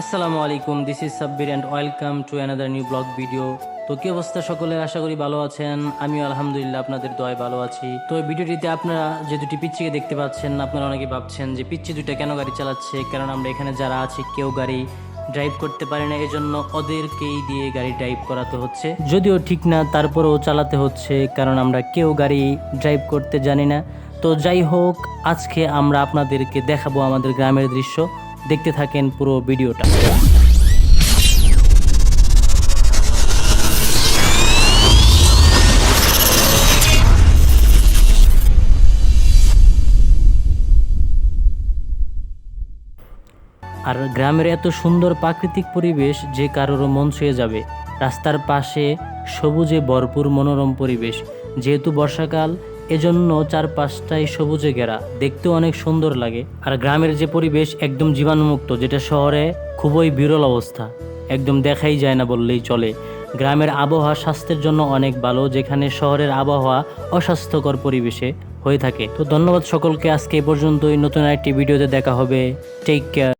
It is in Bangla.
আসসালামু আলাইকুম this is Sabbir and welcome to another new blog video তো কি অবস্থা সকলে আশা করি ভালো আছেন। আমিও আলহামদুলিল্লাহ আপনাদের দয় ভালো আছি। তো এই ভিডিওটিতে আপনারা যে দুটি পিচ্ছিকে দেখতে পাচ্ছেন, আপনারা অনেকে ভাবছেন যে পিচ্ছি দুইটা কেন গাড়ি চালাচ্ছে? কারণ আমরা এখানে যারা আছি, কেউ গাড়ি ড্রাইভ করতে পারে না। এজন্য ওদেরকেই দিয়ে গাড়ি ড্রাইভ করাতে হচ্ছে। যদিও ঠিক না, তারপরেও চালাতে হচ্ছে, কারণ আমরা কেউ গাড়ি ড্রাইভ করতে জানি না। তো যাই হোক, আজকে আমরা আপনাদেরকে দেখাবো আমাদের গ্রামের দৃশ্য। দেখতে থাকেন পুরো ভিডিওটা। আর গ্রামের এত সুন্দর প্রাকৃতিক পরিবেশ যে কারোরও মন ছুঁয়ে যাবে। রাস্তার পাশে সবুজে ভরপুর মনোরম পরিবেশ। যেহেতু বর্ষাকাল এজন্য চারপাশটাই সবুজে ঘেরা। দেখতেও অনেক সুন্দর লাগে। আর গ্রামের যে পরিবেশ একদম জীবাণুমুক্ত, যেটা শহরে খুবই বিরল অবস্থা। একদম দেখাই যায় না বললেই চলে। গ্রামের আবহাওয়া স্বাস্থ্যের জন্য অনেক ভালো, যেখানে শহরের আবহাওয়া অস্বাস্থ্যকর পরিবেশে হয়ে থাকে। তো ধন্যবাদ সকলকে, আজকে এই পর্যন্তই। নতুন একটি ভিডিওতে দেখা হবে। Take care